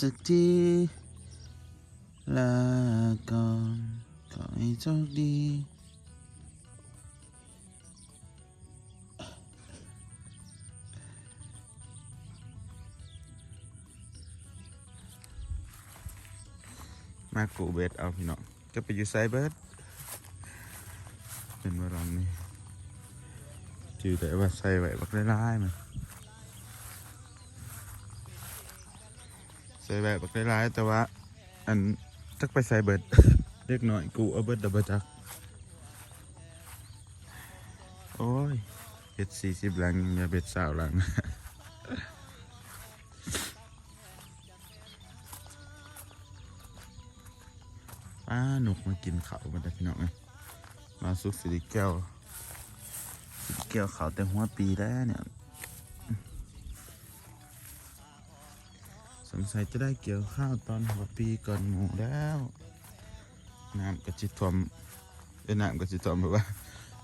สักทีลาก่อนขอให้โชคดีมากูเบสเอาพี่น้องจะไปอยู่ไซเบิร์ดเป็นวารอนนี่จือแต่ว่าใส่ไว้บักได้ร้ายมัน ใส่ไว้บักร้ายแต่ว่า อันจักไปใส่เบิร์ดเล็กหน่อยกูเอาเบิร์ดดับบจัก โอ้ยเบ็ดสี่สิบหลังอย่าเบ็ดสาวหลังป้าหนุกมากินเขาวมาได้พี่น้องเลยมาซุกสิริแก้วสิริแก้วเขาวแต่หัวปีแล้วเนี่ย งสัยจะได้เกี่ยวข้าวตอนหัวปีก่อนหมูแล้วน้ำกระจิตทวมเอ้ยน้ำกระจิตทวมแบบว่า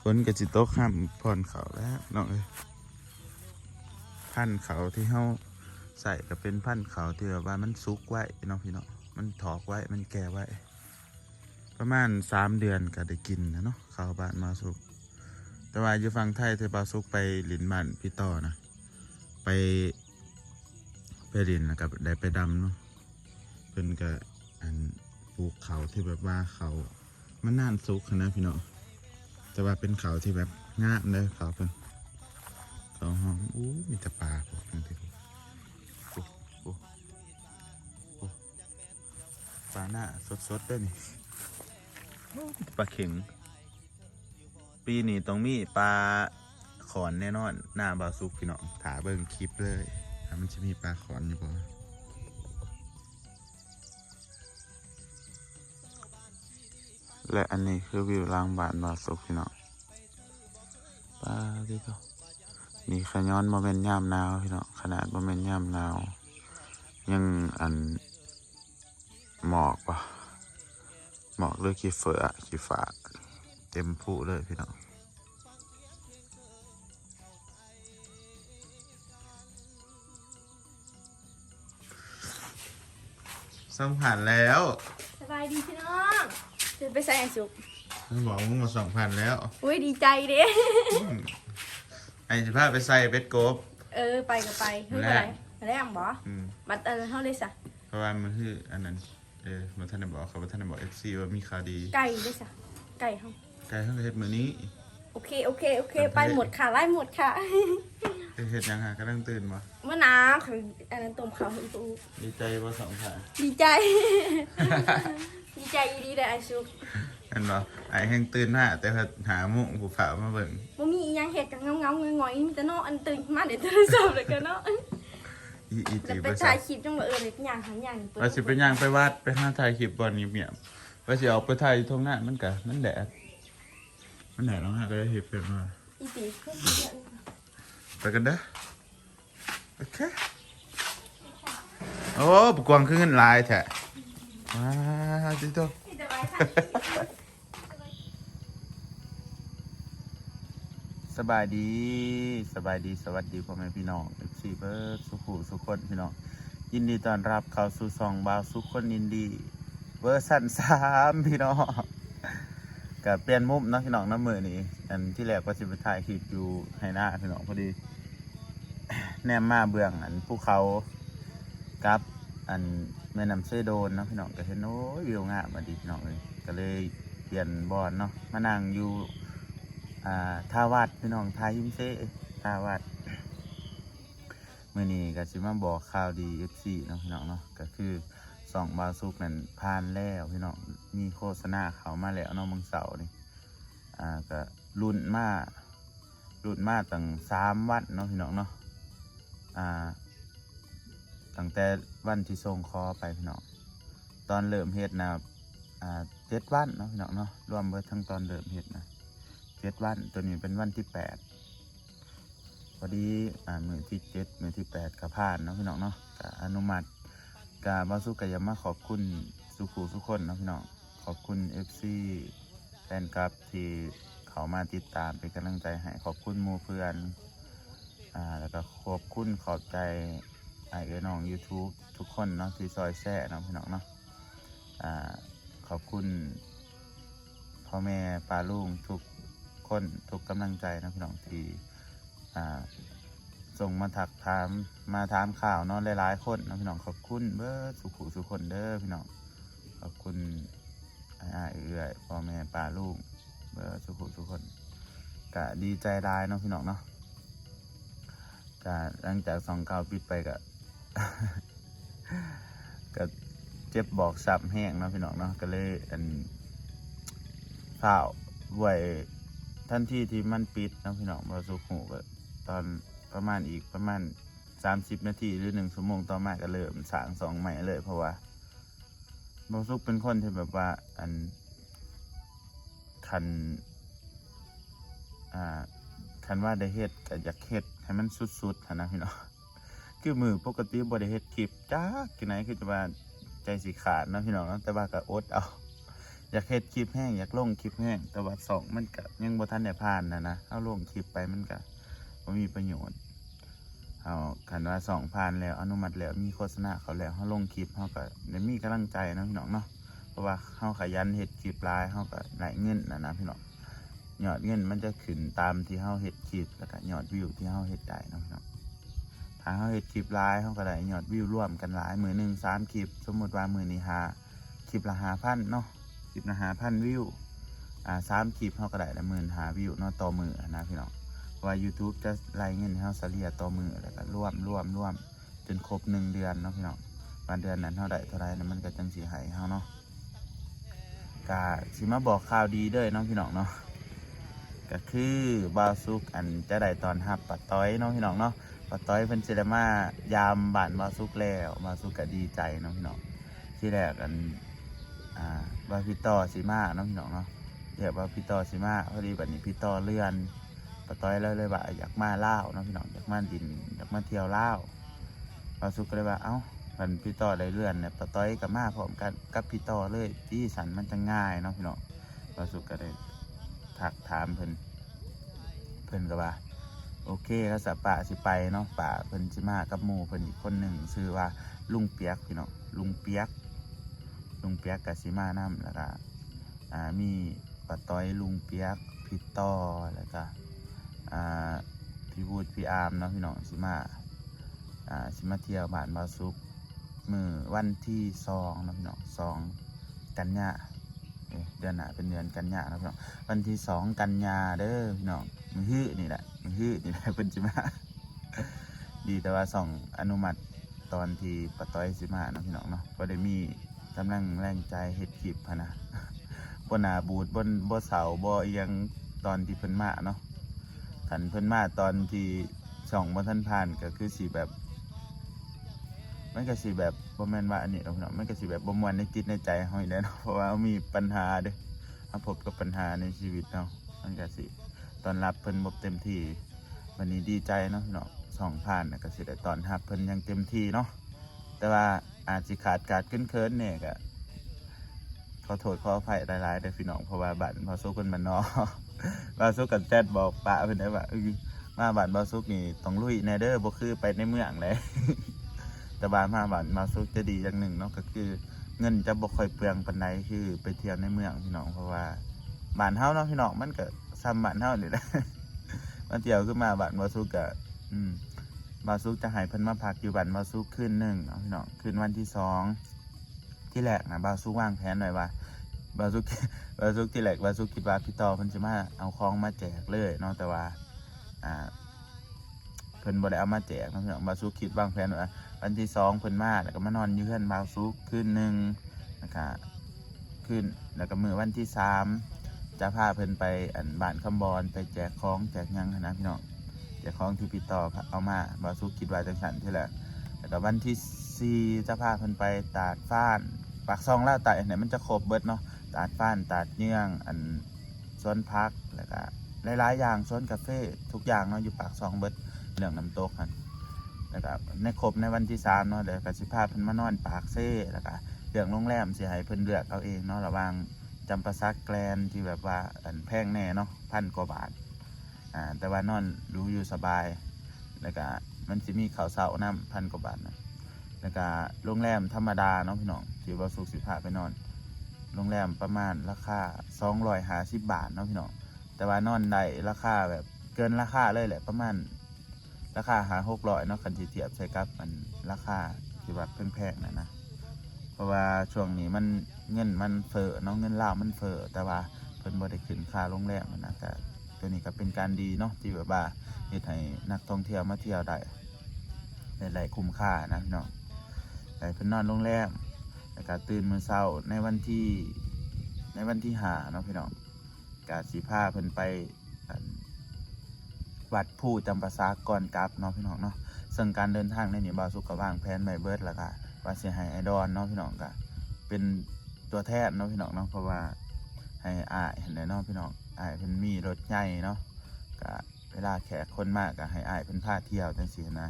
ฝนกระจิตโตข้ามพรเขาแล้วน้องเอ้ยพันเขาที่เขาใส่ก็เป็นพันเขาที่แบบว่ามันซุกไว้น้องพี่เน้องมันถอกไว้มันแก่ไว้ ประมาณสามเดือนก็ได้กินนะเนาะข้าวบ้านมาสุกแต่ว่าอยู่ฝั่งไทยเทปาสุกไปหลินบ้านพี่ต่อนะไป ไปหลินนะครับได้ไปดำเนาะเพิ่นก็อันปลูกเขาที่แบบว่าเขามันน่านสุกนะพี่เน้องแต่ว่าเป็นเขาที่แบบงามเลยเขาเพิ่นเขาหอมอู้มีแต่ปลาพวกนี้ทีโอ้โอ้โอ้ปลาหน้าสดๆด้วยนี่ปลาเข็ง ปีนี้ต้องมีปลาขอนแน่นอน หน้าบาซุกพี่น้องถาเบิ่งคลิปเลย มันจะมีปลาขอนอยู่บ่และอันนี้คือวิวล่างบ้านบาวซุกพี่น้องปลาที่เขานี่ขย้อนโมเมนย่ามหนาวพี่น้องขนาดโมเมนย่ามหนาว ยังอันหมอกปะหมอกเลยขี้เฟือขี้ฝาเต็มผู้เลยพี่น้อง ส่งผ่านแล้วสบายดีพี่น้องจะไปใส่ไอซุกมันบอกมึงมาส่งผ่านแล้ว อุ้ยดีใจเด้ไอ้สิพาไปใส่เบ็ดโกบ เออไปก็ไปเฮ้ยแรไปกไปแล้วบ่อืมมัดเออเท่าเลยสะเพราะว่ามันคืออันนั้น เออมาท่านได้บอกเขาว่าท่านได้บอกเอฟซีว่ามีข่าวดี ไก่ด้วยสะไก่เฮาไกลเท่ากับเฮ็ดมือนี้ โอเคโอเคโอเค ไปหมดค่ะไล่หมดค่ะ เฮ็ดยังฮะก็ต้องตื่นมาเมื่อน้ำของอันนั้นต้มข้าวให้ปูดีใจว่าสองผ่านดีใจ ดีใจอีดีเลยไอซุกเห็นบ่ไอ้แห้งตื่นมาแต่ว่าหาหมุ้งผู้ฝ่ามาเบิ่งบ่มีอีหยังเห็ดกับเงาเงาๆงอยๆมีแต่เนาะอันตื่นมาเดี๋ยวโทรศัพท์เลยกันเนาะอีอีแล้วจีไปไปถ่าใส่ยคลิปจังว่าเออเลยเป็นอย่างหันอย่างเปิดว่าสิไปย่างไปวัดไปหาถ่ายคลิปบอลนี้เมียมว่าสิออกไปถ่ายอยู่ทงหน้ามันกะมันแดดมันแดดแล้วฮะก็ได้เห็นเป็นว่าอีตีเพิ่นเดือน ไปกันเด้อโอเคโอ้ปกวางขึ้นเงินลายแท้ว้าวจิโต๊ะสบายดีสบายดีสวัสดีพ่อแม่พี่น้องเอฟซีเบิร์สุขุสุขคนพี่น้องยินดีต้อนรับเข้าสู่ซองบาวสุขคนยินดีเวอร์สันสามพี่น้องกับเปลี่ยนมุมเนาะพี่น้องน้ำมือนี้อันที่แรกก็สิไปถ่ายคลิปอยู่ให้หน้าพี่น้องพอดี แนมมาเบื้องอันภูเขากับอันแม่น้ำเซโดนเนาะพี่น้องก็เห็นโอ้ยวิวงามมาดีพี่น้องเลยก็เลยเปลี่ยนบอลเนาะมานั่งอยู่อ่าท่าวัดพี่น้องท่ายิมเซ่ท่าวัดเมื่อนี้ก็สิมาบอกข่าวดี FC เนาะพี่น้องเนาะก็คือสองบาซุกนั่นผ่านแล้วพี่น้องมีโฆษณาเขามาแล้วเนาะมึงเสาร์นี่อ่าก็รุ่นมารุ่นมาตั้งสามวันเนาะพี่น้องเนาะ อ่าตั้งแต่วันที่ส่งคอไปพี่น้องตอนเริ่มเฮ็ดนะอ่าเจ็ดวันเนาะพี่น้องเนาะรวมเบิดทั้งตอนเริ่มเฮ็ดนะเจ็ดวันตัวนี้เป็นวันที่แปดพอดีอ่ามือที่เจ็ดมือที่แปดกับผ่านเนาะพี่น้องเนาะกอนุมัติกาบาสุกายามาขอบคุณสุขูสุคนเนาะพี่น้องขอบคุณเอฟซีแฟนคลับที่เขามาติดตามเป็นกำลังใจให้ขอบคุณมูเพื่อน อ่าแล้วก็ขอบคุณขอบใจไอ้เอ๋น้อง YouTube ทุกคนเนาะที่ซอยแซ่เนาะพี่น้องเนาะอ่าขอบคุณพ่อแม่ป้าลุงทุกคนทุกกำลังใจนะพี่น้องที่อ่าส่งมาถักถามมาถามข่าวเนาะหลายๆคนเนาะพี่น้องขอบคุณเบ้อสุขุสุขคนเด้อพี่น้องขอบคุณอ้าเอื้อยพ่อแม่ป้าลุงเบ้อสุขุสุขคนก็ดีใจรายเนาะพี่น้องเนาะ ก็หลังจากสองเก้าวปิดไปก็ก็เจ็บบอกสับแห้งเนาะพี่น้องเนาะก็เลยอันข้าวไว้ทันทีที่มันปิดเนาะพี่น้องมาสุกหูก็ตอนประมาณอีกประมาณสามสิบนาทีหรือหนึ่งชั่วโมงต่อมาก็เริ่มสางสองใหม่เลยเพราะว่าบอสุกเป็นคนที่แบบว่าอันคันอ่าคันว่าได้เฮ็ดก็อยากเฮ็ด ให้มันสุดๆนะพี่น้องคือมือปกติบ่ได้เฮ็ดคลิปจ้ากี่ไหนคือจะว่าใจสิขาดนะพี่น้องนะแต่ว่าก็อดเอาอยากเฮ็ดคลิปแห้งอยากลงคลิปแห้งแต่ว่าสองมันก็ยังบ่ทันได้ผ่านนะนะเอาลงคลิปไปมันก็บ่มีประโยชน์เอาคันว่าสองผ่านแล้วอนุมัติแล้วมีโฆษณาเขาแล้วเฮาลงคลิปเฮาก็ได้มีกำลังใจนะพี่น้องเนาะเพราะว่าเฮาขยันเฮ็ดคลิปหลายเฮาก็ได้เงินนะนะพี่น้อง ยอดเงินมันจะขึ้นตามที่เฮาเฮ็ดคลิปแล้วก็ยอดวิวที่เฮาเฮ็ดได้เนาะพี่น้องถ้าเขาเฮ็ดคลิปไลฟ์เขาก็ได้ยอดวิวร่วมกันหลายมือหนึ่งสามคลิป สมมติว่ามือนี้หาคลิปละหาพันเนาะคลิปละหาพันวิวอ่าสามคลิปเขาก็ได้ละหมื่นหาวิวเนาะต่อมือนะพี่น้องว่า YouTube จะไล่เงินให้เขาเฉลี่ยต่อมือแล้วก็ร่วมร่วมร่วมจนครบหนึ่งเดือนเนาะพี่น้องวันเดือนนั้นเท่าไดเท่าไรนะมันก็จังสีหายเขาเนาะกาสิมาบอกข่าวดีเด้อเนาะพี่น้องเนาะ ก็คือบาวซุกอันจะได้ตอนหับปัดต้อยเนาะพี่น้องเนาะปาต้อยเพิ่นสิได้มายามบ้านมาสุกแล้วมาสุกก็ดีใจเนาะพี่น้องที่แรกอันอ่าว่าพี่ต่อสิมาเนาะพี่น้องเนาะเรียกว่าพี่ต่อสิมาพอดีบัดนี้พี่ต่อเลื่อนปาต้อยเลยเลยว่าอยากมาเล่าวเนาะพี่น้องอยากมาดินอยากมาเที่ยวเล่าวมาสุกก็เลยว่าเอ้ามันพี่ต่อได้เลื่อนเนี่ยปาต้อยกับมาพร้อมกันกับพี่ต่อเลยที่สันมันจะง่ายเนาะพี่น้องมาสุกก็ได้ ทักถามเพิ่นเพิ่นก็ว่า โอเคแล้วสับป่าสิไปเนาะป่าเพิ่นสิมากับหมู่เพิ่นอีกคนหนึ่งชื่อว่าลุงเปียกพี่เนาะลุงเปียก ลุงเปียกกับสิมานํแล้วก็อ่ามีป้าต้อยลุงเปียกพี่ต่อแล้วก็อ่าพี่บูดพี่อาร์มเนาะพี่น้องสิมาอ่าสิมาเที่ยวบ้านบาซุกมือวันที่สองเนาะพี่น้องสองกันยา เดือนหน้าเป็นเดือนกันยานะพี่น้องวันที่สองกันยาเด้อพี่น้องมือฮื้อนี่แหละมือฮื้อนี่แหละเป็นจิมาดีแต่ว่าส่องอนุมัติตอนที่ปะต้อยสิมานะพี่น้องเนาะก็ได้มีกำลังแรงใจเฮ็ดคลิปพะนะบนหนาบูดบนบ่เสาบ่เอียงตอนที่เพิ่นมาเนาะขันเพิ่นมาตอนที่ส่องบ่ทันผ่านก็คือสีแบบ มันก็สิแบบบ่แม่นว่าอันนี้เนาะมันก็สิแบบบ่ม่วนในจิตในใจเฮาอีกแล้วเนาะเพราะว่ามีปัญหาเด้มาพบกับปัญหาในชีวิตเนาะมันก็สิตอนรับเพิ่นบ่เต็มที่วันนี้ดีใจเนาะพี่น้องสองผ่านน่ะก็สิได้ตอนรับเพิ่นอยังเต็มที่เนาะแต่ว่าอาจสิขาดการขึ้นเคินเนี่ยก็ขอโทษขออภัยหลายๆเด้อพี่น้องเพราะว่าบ้านพอซุกเพิ่นมันเนาะบาซุกกับแซดบอกปะเพิ่นได้ว่ามาบ้านบาซุกนี่ต้องลุยแน่เด้อบ่คือไปในเมืองเลย แต่ว่ามาบานบาซุกจะดีอย่างหนึ่งเนาะก็คือเงินจะบ่ค่อยเปลืองปานใดคือไปเที่ยวในเมืองพี่น้องเพราะว่าบ้านเฮาเนาะพี่น้องมันก็ซ้ำบ้านเฮานี่แหละมาเที่ยวขึ้นมาบ้านบาซุกก็อืมบาซุกจะห้เพิ่นมาพักอยู่บ้านบาซุกคืนหนึ่งเนาะพี่น้องคืนวันที่สองที่แรกนะบาซุกวางแผนไว้ว่าบาซุกบาซุกที่แรกบาซุกคิดว่าพี่ต่อเพิ่นจะมาเอาของมาแจกเลยเนาะแต่ว่าอ่า เพิ่นบ่ได้เอามาแจกเนาะพี่น้องบาซุกคิดวางแผนว่าวันที่สองเพิ่นมาแล้วก็มานอนอยู่เพื่อนบาซุกคืนหนึ่งนะคะคืนแล้วก็มือวันที่สามจะพาเพิ่นไปอันบ้านคำบอลไปแจกของแจกยังหั้นนะพี่น้องแจกของที่พี่ต่อเอามาบาซุกคิดว่าจังสันที่แหละแล้วก็วันที่สี่จะพาเพิ่นไปตาดฟ้านปากซองแล้วตาดไหนมันจะครบเบิดเนาะตาดฟ้านตาดเนื่องอันสวนพักแล้วก็หลายๆอย่างสวนกาแฟทุกอย่างเนาะอยู่ปากซองเบิด เรื่องน้ำตกกันแล้วก็ในครบในวันที่สามเนาะเดี๋ยวก็สิพาพเพิ่นมานอนปากเซ่แล้วก็เรื่องโรงแรมสิให้เพิ่นเลือกเอาเองเนาะระหว่างจำปาซักแกลนที่แบบว่าอันแพงแน่เนาะพันกว่าบาทอ่าแต่ว่านอนรู้อยู่สบาย แล้วก็มันจะมีข้าวเสาน้ำพันกว่าบาทนะแล้วก็โรงแรมธรรมดาเนาะพี่น้องที่ว่าสุขสิพาพไปนอนโรงแรมประมาณราคาสองร้อยห้าสิบบาทเนาะพี่น้องแต่ว่านอนได้ราคาแบบเกินราคาเลยแหละประมาณ ราคาหาหกร้อยเนาะคันที่เทียบใช้กับมันราคาที่แบบแพงๆนะนะเพราะว่าช่วงนี้มันเงินมันเฟ้อเนาะเงินลาวมันเฟ้อแต่ว่าเพิ่นบ่ได้ขึ้นค่าโรงแรมนะก็ตัวนี้ก็เป็นการดีเนาะที่แบบว่าเฮ็ดให้นักท่องเที่ยวมาเที่ยวได้หลายๆคุ้มค่านะพี่น้องได้เพิ่นนอนโรงแรมแล้วก็ตื่นมื้อเช้าในวันที่ในวันที่หาเนาะพี่น้องก็สิพาเพิ่นไป วัดผู้จำปราสักก่อนกลับเนาะพี่น้องเนาะซึ่งการเดินทางในนี้บาสุขก็วางแผนไว้เบิร์ดแล้วก็ว่าเสิให้ไอดอนเนาะพี่น้องก็เป็นตัวแทนเนาะพี่น้องเนาะเพราะว่าให้อายเห็นได้เนาะพี่น้องอายเพิ่นมีรถใหญ่เนาะก็เวลาแขกคนมากก็ให้อายเพิ่นพาเที่ยวจังซี่นะ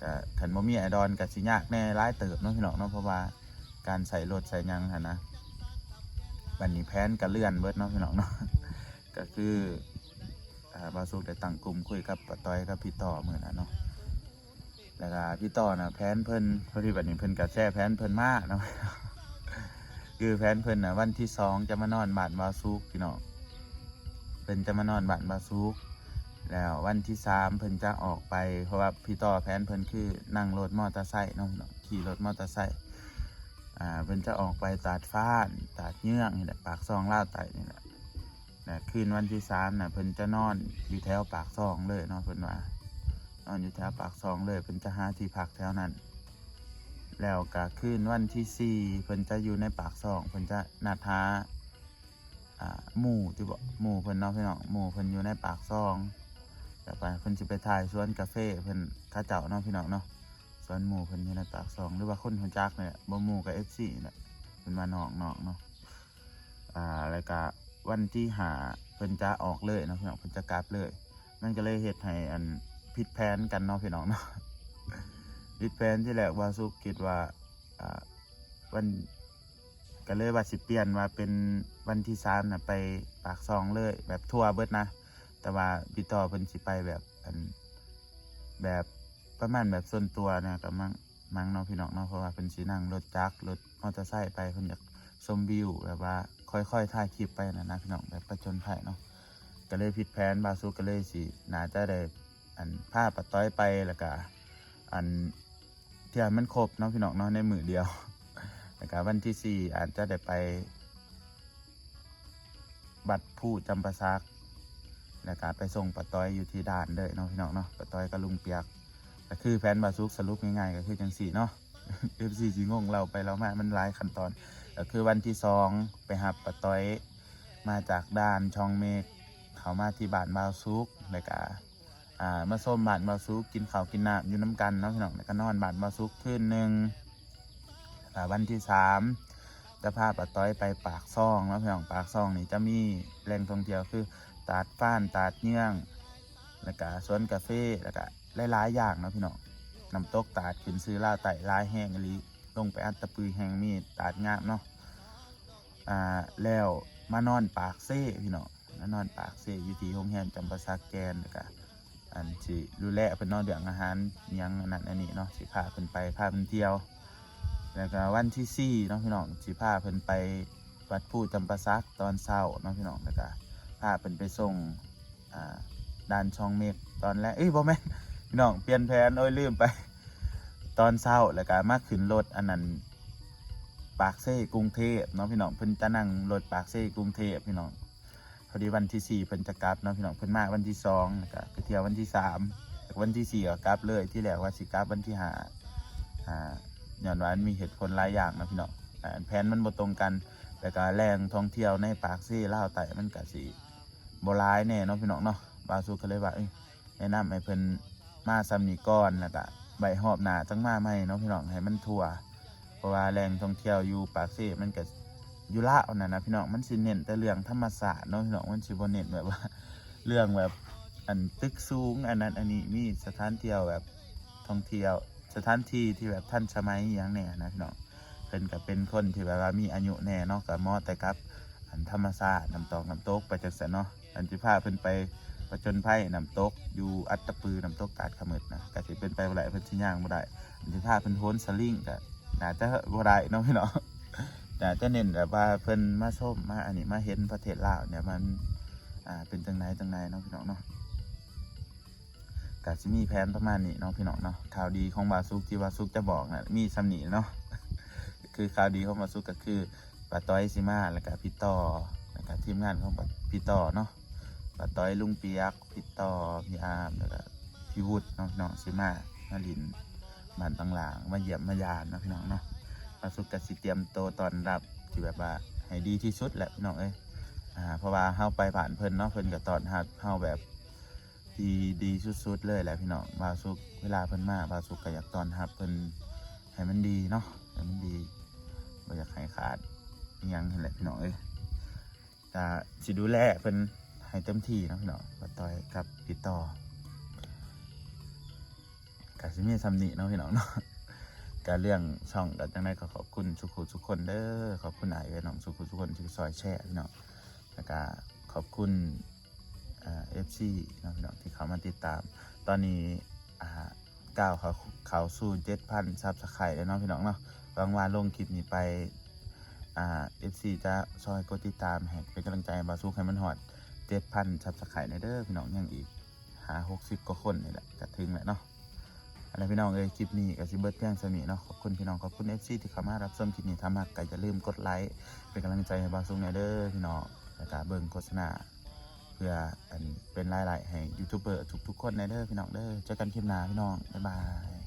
ก็คันบ่มีไอดอนก็สิยากแน่หลายเติบเนาะพี่น้องเนาะเพราะว่าการใส่รถใส่ยังหันนะวันนี้แผนก็เลื่อนเบิดเนาะพี่น้องเนาะก็คือ บาสุกได้ตั้งกลุ่มคุยกับปะต้อยกับพี่ต่อเหมือนั้นเนาะแล้วก็พี่ต่อนะแพนเพิ่นพอดีแบบนี้เพิ่นกับแช่แพนเพิ่นมากนะคือแพนเพิ่นนะวันที่สองจะมานอนบ้านบาซุกพี่น้องเพิ่นจะมานอนบ้านบาซุกแล้ววันที่สามเพิ่นจะออกไป เพราะว่าพี่ต่อแพนเพิ่นคือนั่งรถมอเตอร์ไซค์เนาะขี่รถมอเตอร์ไซค์อ่าเพิ่นจะออกไปตาดฟ้านตาดเยื่องนี่แหละปากซองล่าไต่นี่แหละ นะคืนวันที่สามน่ะเพิ่นจะนอนอยู่แถวปากซองเลยเนาะเพิ่นว่านอนอยู่แถวปากซองเลยเพิ่นจะหาที่พักแถวนั้น แล้วก็คืนวันที่สี่เพิ่นจะอยู่ในปากซองเพิ่นจะนัดหาอ่าหมู่ที่บอกหมู่เพิ่นเนาะพี่น้องหมู่เพิ่นอยู่ในปากซองแล้วไปเพิ่นจะไปถ่ายสวนกาแฟเพิ่นข้าเจ้าเนาะพี่น้องเนาะสวนหมู่เพิ่นอยู่ในปากซอง หรือว่าคนคนจักเนี่ยบ่หมู่กับ FC เนี่ยเพิ่นมาหนองน้องเนาะอ่าแล้วก็ วันที่หาเพิ่นจะออกเลยนะพี่น้องเพิ่นจะกลับเลย มันก็เลยเฮ็ดให้อันผิดแผนกันเนาะพี่น้องเนาะผิดแผนที่แรกว่าสุกคิดว่าอ่าวันก็เลยว่าสิเปลี่ยนว่าเป็นวันที่สามนะไปปากซองเลย แบบทัวร์เบิดนะ แต่ว่าพี่ต่อเพิ่นสิไปแบบอันแบบประมาณแบบส่วนตัวนะกับมังมังเนาะพี่น้องเนาะเพราะว่าเพิ่นสินั่งรถจักรรถมอเตอร์ไซค์ไปเพิ่นอยากชมวิวแบบว่า ค่อยๆถ่ายคลิปไปนะนะพี่น้องแบบประจนภัยเนาะก็เลยผิดแผนบาสุก็เลยสิน่าจะได้อันผ้าปัดต้อยไปแล้วก็อันเที่อันมันครบเนาะพี่น้องเนาะในมือเดียวแล้วก็วันที่สี่อาจจะได้ไป บัตรผู้จำปาซักแล้วก็ไปส่งปัดต้อยอยู่ที่ด่านเลยเนาะพี่น้องเนาะปัดต้อยกับลุงเปียกก็คือแผนบาซุกสรุปง่ายๆก็คือจังสี่เนาะ เอฟซีจีงงเราไปเรามามันหลายขั้นตอนก็คือวันที่สองไปหับปัดต้อยมาจากด่านช่องเมฆเขามาที่บ้านบาวซุกแล้วก็อ่ามาส้มบ้านบาซุกกินข้าวกินน้ำอยู่น้ำกันเนาะพี่น้องแล้วก็นอนบ้านบาซุกคืนหนึ่งอ่าวันที่สามจะพาป้าต้อยไปปากซ่องเนาะพี่น้องปากซ่องนี่จะมีแหล่งท่องเที่ยวคือตาดฟ้านตาดเยื่องแล้วก็สวนกาแฟแล้วก็หลายๆอย่างเนาะพี่น้อง น้ำตกตาดขึ้นซื้อล่าไต่ลายแห้งอหลีลงไปอัตตะปือแห้งมีดตาดงามเนาะอ่าแล้วมานอนปากเซ่พี่เน้องมานอนปากเซ่อยู่ที่โรงแรมจำปาสักแกนแล้วก็อันสิดูแลเพิ่นนอนเรื่องอาหารยังอันนั้นอันนี้เนาะสิพาเพิ่นไปพาเพิ่นเที่ยว แล้วก็วันที่สี่เนาะพี่น้องสิพาเพิ่นไปวัดผู้จำปาซักตอนเช้าเนาะพี่น้องแล้วก็พาเพิ่นไปส่งอ่าด่านช่องเมฆตอนแรกเอ้ยบ่แม่น พี่น้องเปลี่ยนแผนโอ้ยลืมไป ตอนเช้าแล้วก็มาขึ้นรถอันนั้นปากเซ่กรุงเทพเนาะพี่น้องเพิ่นจะนั่งรถปากเซ่กรุงเทพพี่น้องพอดีวันที่สี่เพิ่นจะกลับเนาะพี่น้องเพิ่นมาวันที่สองแล้วก็ไปเที่ยววันที่สามวันที่สี่ก็กลับเลยที่แรกว่าสิกลับวันที่ห้าอ่าย้อนว่ามันมีเหตุผลหลายอย่างนะพี่น้องแผนมันบ่ตรงกันแล้วก็แรงท่องเที่ยวในปากซี่ลาวไต่มันก็สิบ่หลายแน่เนาะพี่น้องเนาะบาสุก็เลยว่าเอ้ยแนะนำให้เพิ่น มาซ้ำนี้ก่อนแล้วก็ใบหอบหนาจังมาใหมเนาะพี่น้องให้มันทั่ว เพราะว่าแรงท่องเที่ยวอยู่ปากซี่มันก็อยู่ละเอานะนะพี่น้องมันสิเน้นแต่เรื่องธรรมศาสตร์เนาะพี่น้องมันสิบ่เน้นแบบว่า เรื่องแบบอันตึกสูงอันนั้นอันนี้มีสถานเที่ยวแบบท่องเที่ยว สถานที่ที่แบบท่านสมัยอย่างแน่นะพี่น้องเพิ่นก็เป็นคนที่แบบว่ามีอายุแน่เนาะก็เหมาะแต่กับอันธรรมศาสตร์น้ำตกน้ำตกไปจังสันเนาะอันที่พาเพิ่นไป ประจนภัยน้ำตก อยู่อัตตปือน้ำตกตาดขมึดนะก็สิเป็นไปบ่ได้เพิ่นสิย่างบ่ได้อันที่พาเพิ่นโหนสลิงก็น่าจะบ่ได้เนาะพี่น้องน่าจะเน้นแบบว่าเพิ่นมาชมมาอันนี้มาเห็นประเทศลาวเนี่ยมันอ่าเป็นจังไดจังไดเนาะพี่น้องเนาะก็สิมีแผนประมาณนี้เนาะพี่น้องเนาะข่าวดีของบาซุกที่บาซุกจะบอกน่ะมีสำนีเนาะคือข่าวดีของบาซุกก็คือปาต้อยซิมาแล้วก็พี่ต่อแล้วก็ทีมงานของป้าพี่ต่อเนาะ ป้าต้อยลุงเปียกพี่ต่อพี่อาร์มแล้วก็พี่วุฒินาะพี่น้องซิมามาลินบ้านต่างหลางมาเหยี่ยมมายานนะพี่น้องเนาะมาสุกกสิเตรียมโตตอนรับที่แบบว่าให้ดีที่สุดแหละพี่น้องเอ้ยอ่าเพราะว่าเฮาไปผ่านเพิ่นเนาะเพิ่นก็ตอนรับเฮาแบบดีดีสุดๆเลยแหละพี่น้องบาสุกเวลาเพิ่นมาบาสุกก็อยากตอนรับเพิ่นให้มันดีเนาะให้มันดีบ่อยากให้ขาดยังนั่นแหละพี่น้องเอ้ยก็สิดูแลเพิ่น ให้เต็มที่นะพี่น้องบ่ต่อยกับพี่ต่อก็สิมีซ้ำนี้เนาะพี่น้องเนาะการเรื่องช่องก็จังได้ก็ขอบคุณสุขุทุกคนเด้อขอบคุณไอ้เอ้ยน้องสุขุทุกคนที่ซอยแชร์พี่น้องแล้วก็ขอบคุณเอฟซีน้องพี่น้องที่เขามาติดตาม ตอนนี้ก้าวเขาเขาสู่เจ็ดพันซับสไครต์แล้วเนาะพี่น้องเนาะบางวันลงคลิปนี้ไปเอฟซีจะซอยกดติดตามให้เป็นกำลังใจให้บาสู้ให้มันหอด เจ็ดพันซับสไครต์ในเด้อพี่น้องยังอีกหาหกสิบกว่าคนนี่แหละจะถึงแหล้วเนาะอะไรพี่น้องเอ้ยคลิปนี้ก็สิเบิร์ดเพียงสมีเนาะขอบคุณพี่น้องขอบคุณเอฟซีที่เข้ามารับชมคลิปนี้ทำมากก็อย่าลืมกดไลค์เป็นกำลังใจให้บางซุงแหน่เด้อพี่น้องแล้วก็เบิ่งโฆษณาเพื่ออันเป็นรายได้ให้ยูทูบเบอร์ทุกๆคนในเด้อพี่น้องเด้อเจอกันคลิปหน้าพี่น้องบ๊ายบาย